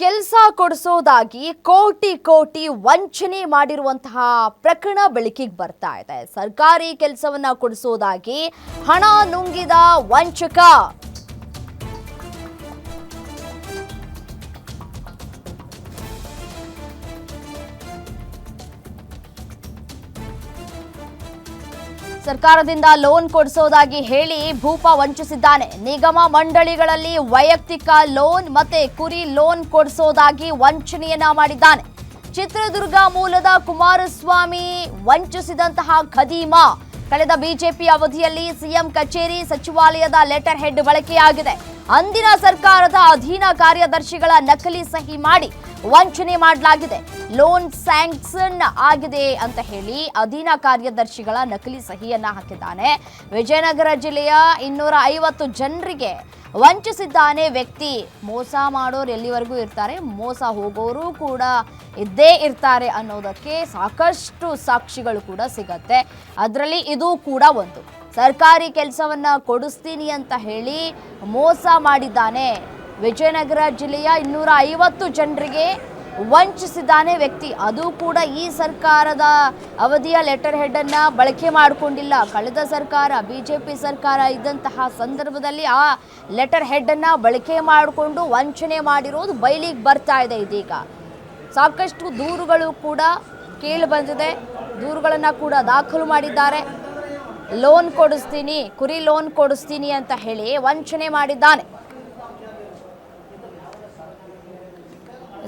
ಕೆಲಸ ಕೊಡಿಸೋದಾಗಿ ಕೋಟಿ ಕೋಟಿ ವಂಚನೆ ಮಾಡಿರುವಂತಹ ಪ್ರಕರಣ ಬೆಳಕಿಗೆ ಬರ್ತಾ ಇದೆ. ಸರ್ಕಾರಿ ಕೆಲಸವನ್ನ ಕೊಡಿಸೋದಾಗಿ ಹಣ ನುಂಗಿದ ವಂಚಕ. ಸರ್ಕಾರದಿಂದ ಲೋನ್ ಕೊಡಿಸೋದಾಗಿ ಹೇಳಿ ಭೂಪ ವಂಚಿಸಿದ್ದಾನೆ. ನಿಗಮ ಮಂಡಳಿಗಳಲ್ಲಿ ವೈಯಕ್ತಿಕ ಲೋನ್ ಮತ್ತೆ ಕುರಿ ಲೋನ್ ಕೊಡಿಸೋದಾಗಿ ವಂಚನೆಯನ್ನ ಮಾಡಿದ್ದಾನೆ. ಚಿತ್ರದುರ್ಗ ಮೂಲದ ಕುಮಾರಸ್ವಾಮಿ ವಂಚಿಸಿದಂತಹ ಖದೀಮ. ಕಳೆದ ಬಿಜೆಪಿ ಅವಧಿಯಲ್ಲಿ ಸಿಎಂ ಕಚೇರಿ ಸಚಿವಾಲಯದ ಲೆಟರ್ ಹೆಡ್ ಬಳಕೆಯಾಗಿದೆ. ಅಂದಿನ ಸರ್ಕಾರದ ಅಧೀನ ಕಾರ್ಯದರ್ಶಿಗಳ ನಕಲಿ ಸಹಿ ಮಾಡಿ ವಂಚನೆ ಮಾಡಲಾಗಿದೆ. ಲೋನ್ ಸ್ಯಾಂಕ್ಷನ್ ಆಗಿದೆ ಅಂತ ಹೇಳಿ ಅಧೀನ ಕಾರ್ಯದರ್ಶಿಗಳ ನಕಲಿ ಸಹಿಯನ್ನ ಹಾಕಿದ್ದಾನೆ. ವಿಜಯನಗರ ಜಿಲ್ಲೆಯ ಇನ್ನೂರ ಐವತ್ತು ಜನರಿಗೆ ವಂಚಿಸಿದ್ದಾನೆ ವ್ಯಕ್ತಿ. ಮೋಸ ಮಾಡೋರು ಎಲ್ಲಿವರೆಗೂ ಇರ್ತಾರೆ? ಮೋಸ ಹೋಗೋರು ಕೂಡ ಇದ್ದೇ ಇರ್ತಾರೆ ಅನ್ನೋದಕ್ಕೆ ಸಾಕಷ್ಟು ಸಾಕ್ಷಿಗಳು ಕೂಡ ಸಿಗತ್ತೆ. ಅದರಲ್ಲಿ ಇದು ಕೂಡ ಒಂದು. ಸರ್ಕಾರಿ ಕೆಲಸವನ್ನ ಕೊಡಿಸ್ತೀನಿ ಅಂತ ಹೇಳಿ ಮೋಸ ಮಾಡಿದ್ದಾನೆ ವಿಜಯನಗರ ಜಿಲ್ಲೆಯ ಇನ್ನೂರ ಐವತ್ತು ಜನರಿಗೆ ವಂಚಿಸಿದ್ದಾನೆ ವ್ಯಕ್ತಿ. ಅದು ಕೂಡ ಈ ಸರ್ಕಾರದ ಅವಧಿಯ ಲೆಟರ್ ಹೆಡ್ ಅನ್ನ ಬಳಕೆ ಮಾಡಿಕೊಂಡಿಲ್ಲ. ಕಳೆದ ಸರ್ಕಾರ, ಬಿಜೆಪಿ ಸರ್ಕಾರ ಇದ್ದಂತಹ ಸಂದರ್ಭದಲ್ಲಿ ಆ ಲೆಟರ್ ಹೆಡ್ ಅನ್ನ ಬಳಕೆ ಮಾಡಿಕೊಂಡು ವಂಚನೆ ಮಾಡಿರೋದು ಬಯಲಿಗೆ ಬರ್ತಾ ಇದೆ ಇದೀಗ. ಸಾಕಷ್ಟು ದೂರುಗಳು ಕೂಡ ಕೇಳಿ ಬಂದಿದೆ. ದೂರುಗಳನ್ನು ಕೂಡ ದಾಖಲು ಮಾಡಿದ್ದಾರೆ. ಲೋನ್ ಕೊಡಿಸ್ತೀನಿ, ಕುರಿ ಲೋನ್ ಕೊಡಿಸ್ತೀನಿ ಅಂತ ಹೇಳಿ ವಂಚನೆ ಮಾಡಿದ್ದಾನೆ.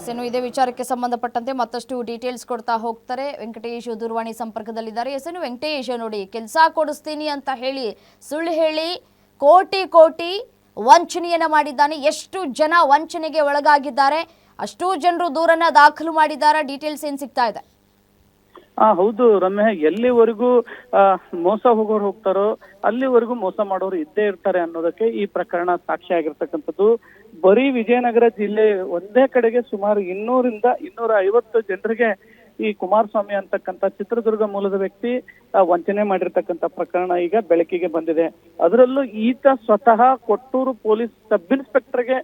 ಎಸ್, ಇನ್ನು ಇದೇ ವಿಚಾರಕ್ಕೆ ಸಂಬಂಧಪಟ್ಟಂತೆ ಮತ್ತಷ್ಟು ಡೀಟೇಲ್ಸ್ ಕೊಡ್ತಾ ಹೋಗ್ತಾರೆ. ವೆಂಕಟೇಶ್ ದೂರವಾಣಿ ಸಂಪರ್ಕದಲ್ಲಿದ್ದಾರೆ. ಎಸ್ ಇನ್ನು ವೆಂಕಟೇಶ್ ನೋಡಿ ಕೆಲಸ ಕೊಡಿಸ್ತೀನಿ ಅಂತ ಹೇಳಿ ಸುಳ್ಳು ಹೇಳಿ ಕೋಟಿ ಕೋಟಿ ವಂಚನೆಯನ್ನ ಮಾಡಿದ್ದಾನೆ. ಎಷ್ಟು ಜನ ವಂಚನೆಗೆ ಒಳಗಾಗಿದ್ದಾರೆ ಅಷ್ಟೂ ಜನರು ದೂರನ್ನ ದಾಖಲು ಮಾಡಿದ್ದಾರೆ? ಡೀಟೇಲ್ಸ್ ಏನು ಸಿಗ್ತಾ ಇದೆ? ಹೌದು ರಮ್ಯ ಎಲ್ಲಿವರೆಗೂ ಮೋಸ ಹೋಗೋರು ಹೋಗ್ತಾರೋ, ಅಲ್ಲಿವರೆಗೂ ಮೋಸ ಮಾಡೋರು ಇದ್ದೇ ಇರ್ತಾರೆ ಅನ್ನೋದಕ್ಕೆ ಈ ಪ್ರಕರಣ ಸಾಕ್ಷಿ ಆಗಿರ್ತಕ್ಕಂಥದ್ದು. ಬರೀ ವಿಜಯನಗರ ಜಿಲ್ಲೆ ಒಂದೇ ಕಡೆಗೆ ಸುಮಾರು ಇನ್ನೂರಿಂದ ಇನ್ನೂರ ಐವತ್ತು ಜನರಿಗೆ ಈ ಕುಮಾರಸ್ವಾಮಿ ಅಂತಕ್ಕಂಥ ಚಿತ್ರದುರ್ಗ ಮೂಲದ ವ್ಯಕ್ತಿ ವಂಚನೆ ಮಾಡಿರ್ತಕ್ಕಂಥ ಪ್ರಕರಣ ಈಗ ಬೆಳಕಿಗೆ ಬಂದಿದೆ. ಅದರಲ್ಲೂ ಈತ ಸ್ವತಃ ಕೊಟ್ಟೂರು ಪೊಲೀಸ್ ಸಬ್ ಇನ್ಸ್ಪೆಕ್ಟರ್ಗೆ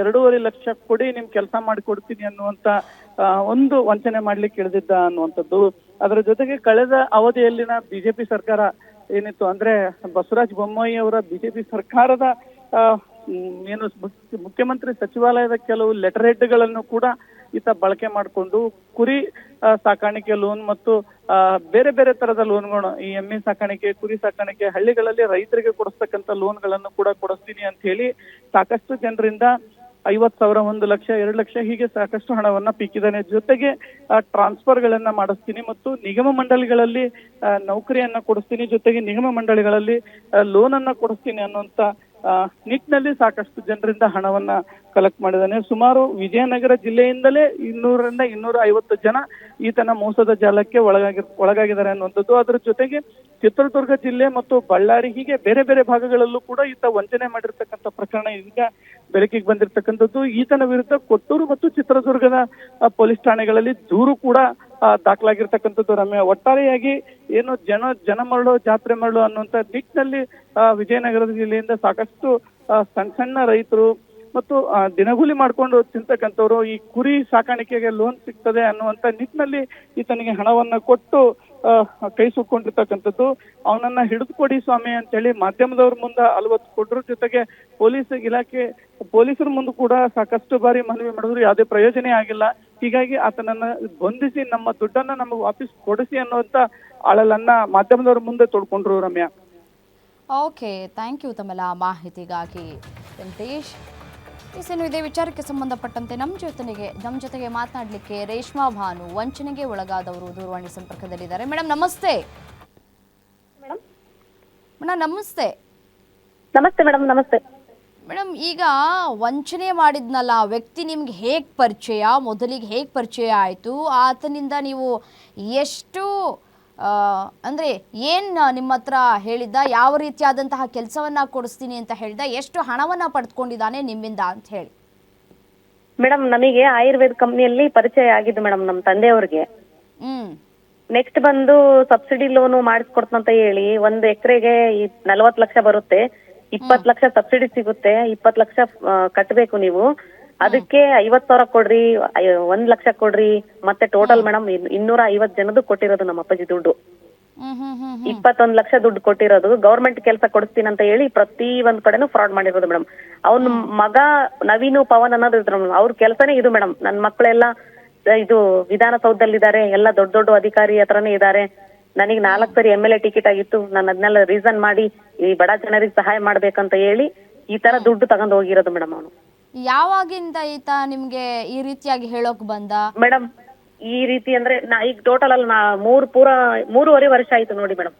ಎರಡೂವರೆ ಲಕ್ಷ ಕೊಡಿ ನಿಮ್ ಕೆಲಸ ಮಾಡಿಕೊಡ್ತೀನಿ ಅನ್ನುವಂತ ಒಂದು ವಂಚನೆ ಮಾಡ್ಲಿಕ್ಕೆ ಇಳಿದಿದ್ದ ಅನ್ನುವಂಥದ್ದು. ಅದರ ಜೊತೆಗೆ ಕಳೆದ ಅವಧಿಯಲ್ಲಿನ ಬಿಜೆಪಿ ಸರ್ಕಾರ ಏನಿತ್ತು ಅಂದ್ರೆ ಬಸವರಾಜ ಬೊಮ್ಮಾಯಿ ಅವರ ಬಿಜೆಪಿ ಸರ್ಕಾರದ ಏನು ಮುಖ್ಯ- ಮುಖ್ಯಮಂತ್ರಿ ಸಚಿವಾಲಯದ ಕೆಲವು ಲೆಟರ್ ಹೆಡ್ಗಳನ್ನು ಕೂಡ ಈತ ಬಳಕೆ ಮಾಡಿಕೊಂಡು ಕುರಿ ಸಾಕಾಣಿಕೆ ಲೋನ್ ಮತ್ತು ಬೇರೆ ಬೇರೆ ತರದ ಲೋನ್ಗಳು, ಈ ಎಮ್ಮೆ ಸಾಕಾಣಿಕೆ, ಕುರಿ ಸಾಕಾಣಿಕೆ ಹಳ್ಳಿಗಳಲ್ಲಿ ರೈತರಿಗೆ ಕೊಡಿಸ್ತಕ್ಕಂಥ ಲೋನ್ಗಳನ್ನು ಕೂಡ ಕೊಡಿಸ್ತೀನಿ ಅಂತ ಹೇಳಿ ಸಾಕಷ್ಟು ಜನರಿಂದ ಐವತ್ ಸಾವಿರ, ಒಂದು ಲಕ್ಷ, ಎರಡು ಲಕ್ಷ ಹೀಗೆ ಸಾಕಷ್ಟು ಹಣವನ್ನ ಪೀಕಿದ್ದಾನೆ ಜೊತೆಗೆ ಟ್ರಾನ್ಸ್ಫರ್ ಗಳನ್ನ ಮಾಡಿಸ್ತೀನಿ ಮತ್ತು ನಿಗಮ ಮಂಡಳಿಗಳಲ್ಲಿ ನೌಕರಿಯನ್ನ ಕೊಡಿಸ್ತೀನಿ. ಜೊತೆಗೆ ನಿಗಮ ಮಂಡಳಿಗಳಲ್ಲಿ ಲೋನ್ ಅನ್ನ ಕೊಡಿಸ್ತೀನಿ ಅನ್ನುವಂತ ನಿಟ್ಟಿನಲ್ಲಿ ಸಾಕಷ್ಟು ಜನರಿಂದ ಹಣವನ್ನ ಕಲೆಕ್ಟ್ ಮಾಡಿದ್ದಾನೆ ಸುಮಾರು ವಿಜಯನಗರ ಜಿಲ್ಲೆಯಿಂದಲೇ ಇನ್ನೂರರಿಂದ ಇನ್ನೂರ ಐವತ್ತು ಜನ ಈತನ ಮೋಸದ ಜಾಲಕ್ಕೆ ಒಳಗಾಗಿ, ಒಳಗಾಗಿದ್ದಾರೆ ಅನ್ನುವಂಥದ್ದು. ಅದರ ಜೊತೆಗೆ ಚಿತ್ರದುರ್ಗ ಜಿಲ್ಲೆ ಮತ್ತು ಬಳ್ಳಾರಿ, ಹೀಗೆ ಬೇರೆ ಬೇರೆ ಭಾಗಗಳಲ್ಲೂ ಕೂಡ ಈತ ವಂಚನೆ ಮಾಡಿರ್ತಕ್ಕಂಥ ಪ್ರಕರಣ ಈಗ ಬೆಳಕಿಗೆ ಬಂದಿರತಕ್ಕಂಥದ್ದು. ಈತನ ವಿರುದ್ಧ ಕೊಟ್ಟೂರು ಮತ್ತು ಚಿತ್ರದುರ್ಗದ ಪೊಲೀಸ್ ಠಾಣೆಗಳಲ್ಲಿ ದೂರು ಕೂಡ ದಾಖಲಾಗಿರ್ತಕ್ಕಂಥದ್ದು ರಮ್ಯ. ಒಟ್ಟಾರೆಯಾಗಿ ಏನು ಜನ ಜನ ಮರಳು, ಜಾತ್ರೆ ಮರಳು ಅನ್ನುವಂತ ನಿಟ್ಟಿನಲ್ಲಿ ವಿಜಯನಗರ ಜಿಲ್ಲೆಯಿಂದ ಸಾಕಷ್ಟು ಸಣ್ಣ ಸಣ್ಣ ರೈತರು ಮತ್ತು ದಿನಗೂಲಿ ಮಾಡ್ಕೊಂಡು ತಿಂತಕ್ಕಂಥವ್ರು ಈ ಕುರಿ ಸಾಕಾಣಿಕೆಗೆ ಲೋನ್ ಸಿಗ್ತದೆ ಅನ್ನುವಂತ ನಿಟ್ಟಿನಲ್ಲಿ ಈತನಿಗೆ ಹಣವನ್ನ ಕೊಟ್ಟು ಕೈ ಸುಕ್ಕೊಂಡಿರ್ತಕ್ಕಂಥದ್ದು. ಅವನನ್ನ ಹಿಡಿದುಕೊಡಿ ಸ್ವಾಮಿ ಅಂತೇಳಿ ಮಾಧ್ಯಮದವ್ರ ಮುಂದೆ ಅಲವತ್ತು ಕೊಟ್ಟರು ಜೊತೆಗೆ ಪೊಲೀಸ್ ಇಲಾಖೆ, ಪೊಲೀಸರ ಮುಂದೆ ಕೂಡ ಸಾಕಷ್ಟು ಬಾರಿ ಮನವಿ ಮಾಡಿದ್ರು. ಯಾವುದೇ ಪ್ರಯೋಜನ ಆಗಿಲ್ಲ. ಹೀಗಾಗಿ ಆತನನ್ನ ಬಂಧಿಸಿ, ನಮ್ಮ ದುಡ್ಡನ್ನ ನಮಗೆ ವಾಪಸ್ ಕೊಡಿಸಿ ಅನ್ನುವಂತ ಅಳಲನ್ನ ಮಾಧ್ಯಮದವ್ರ ಮುಂದೆ ತೊಡ್ಕೊಂಡ್ರು ರಮ್ಯಾ. ಓಕೆ ಥ್ಯಾಂಕ್ ಯು ತಮ್ಮೆಲ್ಲ ಮಾಹಿತಿಗಾಗಿ. ವೆಂಕಟೇಶ್ ಎಸ್, ಇನ್ನು ಇದೇ ವಿಚಾರಕ್ಕೆ ಸಂಬಂಧಪಟ್ಟಂತೆ ನಮ್ಮ ಜೊತೆಗೆ ನಮ್ಮ ಜೊತೆಗೆ ಮಾತನಾಡಲಿಕ್ಕೆ ರೇಷ್ಮಾ ಭಾನು ವಂಚನೆಗೆ ಒಳಗಾದವರು ದೂರವಾಣಿ ಸಂಪರ್ಕದಲ್ಲಿದ್ದಾರೆ. ಮೇಡಮ್ ನಮಸ್ತೆ. ಮೇಡಮ್ ನಮಸ್ತೆ. ನಮಸ್ತೆ ಮೇಡಮ್ ನಮಸ್ತೆ. ಮೇಡಮ್ ಈಗ ವಂಚನೆ ಮಾಡಿದ್ನಲ್ಲ ಆ ವ್ಯಕ್ತಿ ನಿಮ್ಗೆ ಹೇಗೆ ಪರಿಚಯ? ಮೊದಲಿಗೆ ಹೇಗೆ ಪರಿಚಯ ಆಯಿತು? ಆತನಿಂದ ನೀವು ಎಷ್ಟು ಅಂದ್ರೆ ಏನು ನಿಮ್ಮ ಹತ್ರ ಹೇಳಿದ್ದ? ಯಾವ ರೀತಿಯಾದಂತಹ ಕೆಲಸವನ್ನ ಕೊಡಿಸ್ತೀನಿ ಅಂತ ಹೇಳಿದ? ಎಷ್ಟು ಹಣವನ್ನ ಪಡೆದುಕೊಂಡಿದ್ದಾನೆ ನಿಮ್ಮಿಂದ ಅಂತ ಹೇಳಿ. ಮೇಡಮ್ ನಮಗೆ ಆಯುರ್ವೇದ ಕಂಪ್ನಿಯಲ್ಲಿ ಪರಿಚಯ ಆಗಿದ್ದು ಮೇಡಮ್ ನಮ್ಮ ತಂದೆಯವ್ರಿಗೆ. ಹ್ಮ್. ನೆಕ್ಸ್ಟ್ ಬಂದು ಸಬ್ಸಿಡಿ ಲೋನು ಮಾಡಿಸ್ಕೊಡ್ತಂತ ಹೇಳಿ ಒಂದು ಎಕರೆಗೆ ನಲವತ್ತು ಲಕ್ಷ ಬರುತ್ತೆ. ಇಪ್ಪತ್ತು ಲಕ್ಷ ಸಬ್ಸಿಡಿ ಸಿಗುತ್ತೆ. ಇಪ್ಪತ್ತು ಲಕ್ಷ ಕಟ್ಟಬೇಕು ಕಟ್ಬೇಕು ನೀವು. ಅದಕ್ಕೆ ಐವತ್ ಸಾವಿರ ಕೊಡ್ರಿ ಒಂದ್ ಲಕ್ಷ ಕೊಡ್ರಿ ಮತ್ತೆ ಟೋಟಲ್ ಮೇಡಮ್ ಇನ್ನೂರ ಐವತ್ ಜನದ್ದು ಕೊಟ್ಟಿರೋದು ನಮ್ಮ ಅಪ್ಪಾಜಿ ದುಡ್ಡು. ಇಪ್ಪತ್ತೊಂದ್ ಲಕ್ಷ ದುಡ್ಡು ಕೊಟ್ಟಿರೋದು. ಗೌರ್ಮೆಂಟ್ ಕೆಲಸ ಕೊಡಿಸ್ತೀನಿ ಅಂತ ಹೇಳಿ ಪ್ರತಿ ಒಂದ್ ಕಡೆನೂ ಫ್ರಾಡ್ ಮಾಡಿರೋದು ಮೇಡಮ್ ಅವ್ನ ಮಗ ನವೀನು ಪವನ್ ಅನ್ನೋದು ಅವ್ರ ಕೆಲಸನೇ ಇದು ಮೇಡಮ್ ನನ್ ಮಕ್ಕಳೆಲ್ಲ ಇದು ವಿಧಾನಸೌಧದಲ್ಲಿದ್ದಾರೆ ಎಲ್ಲ ದೊಡ್ಡ ದೊಡ್ಡ ಅಧಿಕಾರಿ ಹತ್ರನೇ ಇದ್ದಾರೆ. ನನಗೆ ನಾಲ್ಕು ಸರಿ ಎಂ ಎಲ್ ಎ ಟಿಕೆಟ್ ಆಗಿತ್ತು. ನಾನು ಅದನ್ನೆಲ್ಲ ರೀಸನ್ ಮಾಡಿ ಈ ಬಡ ಜನರಿಗೆ ಸಹಾಯ ಮಾಡ್ಬೇಕಂತ ಹೇಳಿ ಈ ತರ ದುಡ್ಡು ತಗೊಂಡ್ ಹೋಗಿರೋದು ಮೇಡಮ್ ಅವನು. ಯಾವಾಗಿಂದ ಈತ ನಿಮ್ಗೆ ಈ ರೀತಿಯಾಗಿ ಹೇಳೋಕ್ ಬಂದ? ಮೇಡಮ್ ಈ ರೀತಿ ಅಂದ್ರೆ ನಾ ಈಗ ಟೋಟಲ್ ಅಲ್ಲಿ ನಾ ಮೂರ್ ಪೂರ ಮೂರುವರೆ ವರ್ಷ ಆಯ್ತು ನೋಡಿ ಮೇಡಮ್.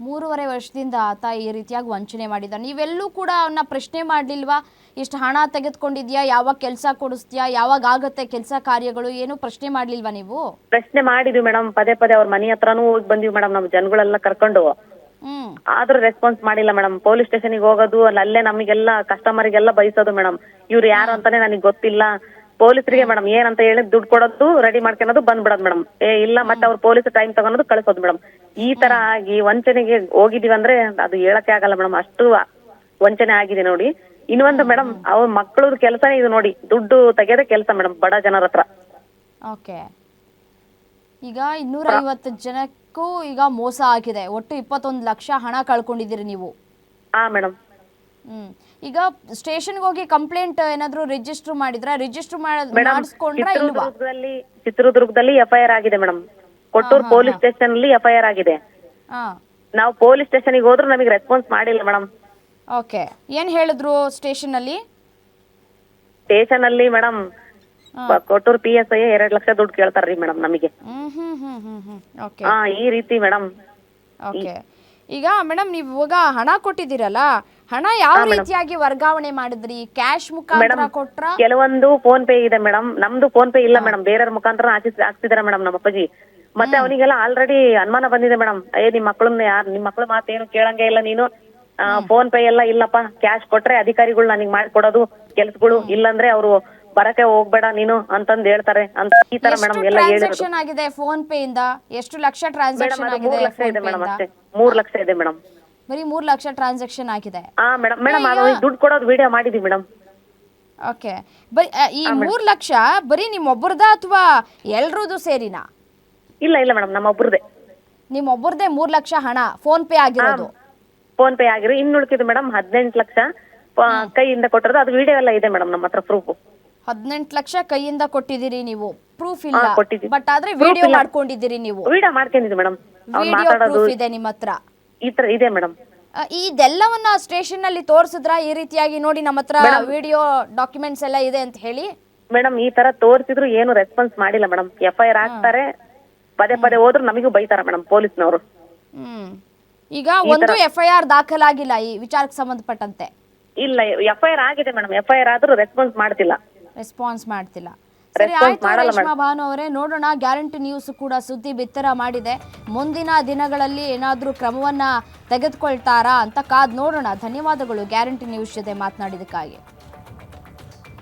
ಮೂರುವರೆ ವರ್ಷದಿಂದ ಆತ ಈ ರೀತಿಯಾಗಿ ವಂಚನೆ ಮಾಡಿದ. ನೀವೆಲ್ಲೂ ಕೂಡ ಅವನ್ನ ಪ್ರಶ್ನೆ ಮಾಡ್ಲಿಲ್ವಾ? ಇಷ್ಟು ಹಣ ತೆಗೆದುಕೊಂಡಿದ್ಯಾ? ಯಾವಾಗ ಕೆಲಸ ಕೊಡಿಸ್ತೀಯಾ? ಯಾವಾಗ ಆಗತ್ತೆ ಕೆಲಸ ಕಾರ್ಯಗಳು? ಏನು ಪ್ರಶ್ನೆ ಮಾಡ್ಲಿಲ್ವಾ ನೀವು? ಪ್ರಶ್ನೆ ಮಾಡಿದ್ವಿ ಮೇಡಮ್. ಪದೇ ಪದೇ ಅವ್ರ ಮನೆ ಹತ್ರನೂ ಹೋಗಿ ಬಂದಿವಿ ಮೇಡಮ್. ನಮ್ ಜನಗಳೆಲ್ಲ ಕರ್ಕೊಂಡು. ಆದ್ರೂ ರೆಸ್ಪಾನ್ಸ್ ಮಾಡಿಲ್ಲ ಮೇಡಮ್ ಪೊಲೀಸ್ ಸ್ಟೇಷನ್ಗೆ ಹೋಗೋದು, ಅಲ್ಲಿ ಅಲ್ಲೇ ನಮಗೆಲ್ಲ ಕಸ್ಟಮರ್ಗೆಲ್ಲ ಬೈಸೋದು ಮೇಡಮ್ ಇವ್ರು ಯಾರು ಅಂತಾನೆ ನನಗೆ ಗೊತ್ತಿಲ್ಲ. ಪೊಲೀಸರಿಗೆ ಮೇಡಮ್ ಏನಂತ ಹೇಳಿ ದುಡ್ಡು ಕೊಡೋದು ರೆಡಿ ಮಾಡ್ಕೊಳೋದು ಬಂದ್ಬಿಡೋದು ಮೇಡಮ್ ಏ, ಇಲ್ಲ, ಮತ್ತೆ ಅವ್ರು ಪೊಲೀಸ್ ಟೈಮ್ ತಗೊಳೋದು ಕಳಿಸೋದು ಮೇಡಮ್ ಈ ತರ ಆಗಿ ವಂಚನೆಗೆ ಹೋಗಿದೀವಿ ಅಂದ್ರೆ ಅದು ಹೇಳಕ್ಕೆ ಆಗಲ್ಲ ಮೇಡಮ್ ಅಷ್ಟು ವಂಚನೆ ಆಗಿದೆ ನೋಡಿ. ಇನ್ನೊಂದು ಮೇಡಮ್ ಅವ್ರ ಮಕ್ಕಳ ಕೆಲಸನೇ ಇದು ನೋಡಿ. ದುಡ್ಡು ತೆಗೆಯೋದೇ ಕೆಲಸ ಮೇಡಮ್ ಬಡ ಜನರ ಹತ್ರ. ಈಗ ಇನ್ನೂರ ಐವತ್ತು ಜನಕ್ಕೂ ಈಗ ಮೋಸ ಆಗಿದೆ. ಒಟ್ಟು ಇಪ್ಪತ್ತೊಂದು ಲಕ್ಷ ಹಣ ಕಳ್ಕೊಂಡಿದ್ದೀರಿ ನೀವು. ಹಾ ಮೇಡಮ್ ಹ್ಮ್. ಈಗ ಸ್ಟೇಷನ್ಗೆ ಹೋಗಿ ಕಂಪ್ಲೇಂಟ್ ಏನಾದ್ರು ರಿಜಿಸ್ಟರ್ ಮಾಡಿದ್ರ? ರಿಜಿಸ್ಟರ್ ಮಾಡಿ ಮಾಡಿಸ್ಕೊಂಡ್ರ ಇಲ್ವಾ? ಚಿತ್ರದುರ್ಗದಲ್ಲಿ ಚಿತ್ರದುರ್ಗದಲ್ಲಿ ಎಫ್ಐಆರ್ ಆಗಿದೆ ಮೇಡಮ್ ಕೊಟ್ಟೂರು ಪೊಲೀಸ್ ಸ್ಟೇಷನ್ ಅಲ್ಲಿ ಎಫ್ಐಆರ್ ಆಗಿದೆ. ಹಾ ನಾವು ಪೊಲೀಸ್ ಸ್ಟೇಷನ್ಗೆ ಹೋದ್ರು ನಮಗೆ ರೆಸ್ಪಾನ್ಸ್ ಮಾಡಿಲ್ಲ ಮೇಡಮ್ ಓಕೆ. ಏನ್ ಹೇಳಿದ್ರು ಸ್ಟೇಷನ್ ಅಲ್ಲಿ ಸ್ಟೇಷನ್ ಅಲ್ಲಿ madam Kotturu P S I ಎರಡ್ ಲಕ್ಷ ದುಡ್ಡು ಕೇಳ್ತಾರ್ರಿ ಮೇಡಮ್ ನಮಗೆ. ಹ್ಮ್ ಹ್ಮ್ ಹ್ಮ್ ಹ್ಮ್ ಹ್ಮ್. ಓಕೆ ಹಾ ಈ ರೀತಿ ಮೇಡಮ್. ಓಕೆ ಈಗ ಮೇಡಮ್ ನೀವು ಇವಾಗ ಹಣ ಕೊಟ್ಟಿದ್ದೀರಲ್ಲ ಹಣ ಯಾವ ರೀತಿಯಾಗಿ ವರ್ಗಾವಣೆ ಮಾಡಿದ್ರಿ? ಕ್ಯಾಶ್ ಮುಖಾಂತರ ಕೊಟ್ರ? ಕೆಲವೊಂದು ಫೋನ್ ಪೇ ಇದೆ ಮೇಡಮ್. ನಮ್ದು ಫೋನ್ ಪೇ ಇಲ್ಲ ಮೇಡಮ್. ಬೇರೆಯವ್ರ ಮುಖಾಂತರ ಹಾಕಿಸ್ ಹಾಕ್ತಿದಾರೆ ಮೇಡಮ್ ನಮ್ಮ ಅಪ್ಪಾಜಿ. ಮತ್ತೆ ಅವನಿಗೆಲ್ಲ ಆಲ್ರೆಡಿ ಅನುಮಾನ ಬಂದಿದೆ ಮೇಡಮ್. ಏ ನಿಮ್ ಮಕ್ಕಳನ್ನ ಯಾರು ನಿಮ್ ಮಕ್ಳ ಮಾತೇನು ಕೇಳಂಗೆ ಇಲ್ಲ ನೀನು. ಫೋನ್ ಪೇ ಎಲ್ಲ ಇಲ್ಲಪ್ಪ. ಕ್ಯಾಶ್ ಕೊಟ್ರೆ ಅಧಿಕಾರಿಗಳು ನನಗೆ ಮಾಡ್ಕೊಡೋದು. ಕೆಲ್ಸಗಳು ಇಲ್ಲಂದ್ರೆ ಅವರು ಬರಕ್ಕೆ ಹೋಗ್ಬೇಡ ನೀನು ಅಂತಂದ್ ಹೇಳ್ತಾರೆ ಅಂತ ಈ ತರ ಮೇಡಮ್ ಎಲ್ಲ ಹೇಳಿರೋದು ಟ್ರಾನ್ಸಾಕ್ಷನ್ ಆಗಿದೆ ಫೋನ್ ಪೇ ಇಂದ? ಎಷ್ಟು ಲಕ್ಷ ಮೇಡಮ್ ಟ್ರಾನ್ಸಾಕ್ಷನ್ ಅದು ಆಗಿದೆ ಮೂರ್ ಲಕ್ಷ ಇದೆ ಮೇಡಮ್ ಅಷ್ಟೇ. ಮೂರ್ ಲಕ್ಷ ಇದೆ ಮೇಡಮ್ ಬರೀ ಮೂರ್ ಲಕ್ಷ ಟ್ರಾನ್ಸಾಕ್ಷನ್ ಆಗಿದೆ. ಹಾ ಮೇಡಮ್ ಮೇಡಮ್ ಅದು ದುಡ್ಡು ಕೊಡೋದು ವಿಡಿಯೋ ಮಾಡಿದ್ವಿ ಮೇಡಮ್ ಓಕೆ ಬರೀ ಆ, ಈ ಮೂರ್ ಲಕ್ಷ ಬರೀ ನಿಮ್ಮೊಬ್ಬರದ ಅಥವಾ ಎಲ್ರದ್ದು ಸೇರಿನಾ? ಇಲ್ಲ ಇಲ್ಲ ಮೇಡಮ್ ನಮ್ಮ ಒಬ್ರದೇ ನಿಮ್ಮೊಬ್ಬರದೇ ಮೂರ್ ಲಕ್ಷ ಹಣ ಫೋನ್ ಪೇ ಆಗಿರೋದು. ಫೋನ್ ಪೇ ಆಗಿರೋ ಇನ್ನು ಉಳ್ಕಿದ್ದು ಮೇಡಮ್ ಹದಿನೆಂಟು ಲಕ್ಷ ಪ- ಕೈಯಿಂದ ಕೊಟ್ಟಿರೋದು ಅದು ವಿಡಿಯೋ ಎಲ್ಲ ಇದೆ ಮೇಡಮ್ ನಮ್ಮ ಹತ್ರ ಪ್ರೂಫ್ ಹದಿನೆಂಟು ಲಕ್ಷ ಕೈಯಿಂದ ಕೊಟ್ಟಿದ್ದೀರಿ ನೀವು. ಪ್ರೂಫ್ ಇಲ್ಲ. ಹಾ. ಬಟ್ ಆದ್ರೆ ವಿಡಿಯೋ ಮಾಡ್ಕೊಂಡಿದ್ದೀರಿ ನೀವು. ವಿಡಿಯೋ ಮಾಡ್ಕೊಂಡಿದ್ವಿ ಮೇಡಮ್ ಅವ್ರು ವಿಡಿಯೋ ಮಾತಾಡೋದು ಪ್ರೂಫ್ ಇದೆ ನಿಮ್ಮ ಹತ್ರ. ಈ ತರ ಇದೆ ಮೇಡಮ್ ಆ, ಇದೆಲ್ಲವನ್ನ ಸ್ಟೇಷನ್ ಅಲ್ಲಿ ತೋರಿಸಿದ್ರ ಈ ರೀತಿಯಾಗಿ ನೋಡಿ ನಮ್ಮ ಹತ್ರ ವಿಡಿಯೋ ಡಾಕ್ಯುಮೆಂಟ್ಸ್ ಎಲ್ಲ ಇದೆ ಅಂತ ಹೇಳಿ? ಮೇಡಮ್ ಈ ತರ ತೋರಿಸಿದ್ರು ಏನು ರೆಸ್ಪಾನ್ಸ್ ಮಾಡಿಲ್ಲ ಮೇಡಮ್ ಎಫ್ ಐ ಆರ್ ಹಾಕ್ತಾರೆ. ಪದೇ ಪದೇ ಹೋದ್ರು ನಮಗೂ ಬೈತಾರ ಮೇಡಮ್ ಪೊಲೀಸ್ನವರು. ಹ್ಮ್. ಈಗ ಒಂದು ಎಫ್ ಐ ಆರ್ ದಾಖಲಾಗಿಲ್ಲ ಈ ವಿಚಾರಕ್ಕೆ ಸಂಬಂಧಪಟ್ಟಂತೆ. ಇಲ್ಲ ಎಫ್ ಐ ಆರ್ ಆಗಿದೆ ಮೇಡಮ್ ಎಫ್ ಐ ಆರ್ ಆದ್ರೂ ರೆಸ್ಪಾನ್ಸ್ ಮಾಡ್ತಿಲ್ಲ. ರೆಸ್ಪಾನ್ಸ್ ಮಾಡ್ತಿಲ್ಲ. ಸರಿ ಆಯ್ತು ರೇಷ್ಮಾ ಭಾನು ಅವರೇ ನೋಡೋಣ ಗ್ಯಾರಂಟಿ ನ್ಯೂಸ್ ಕೂಡ ಸುದ್ದಿ ಬಿತ್ತರ ಮಾಡಿದೆ. ಮುಂದಿನ ದಿನಗಳಲ್ಲಿ ಏನಾದರೂ ಕ್ರಮವನ್ನ ತೆಗೆದುಕೊಳ್ತಾರಾ ಅಂತ ಕಾದ್ ನೋಡೋಣ. ಧನ್ಯವಾದಗಳು ಗ್ಯಾರಂಟಿ ನ್ಯೂಸ್ ಜೊತೆ ಮಾತನಾಡಿದಕ್ಕಾಗಿ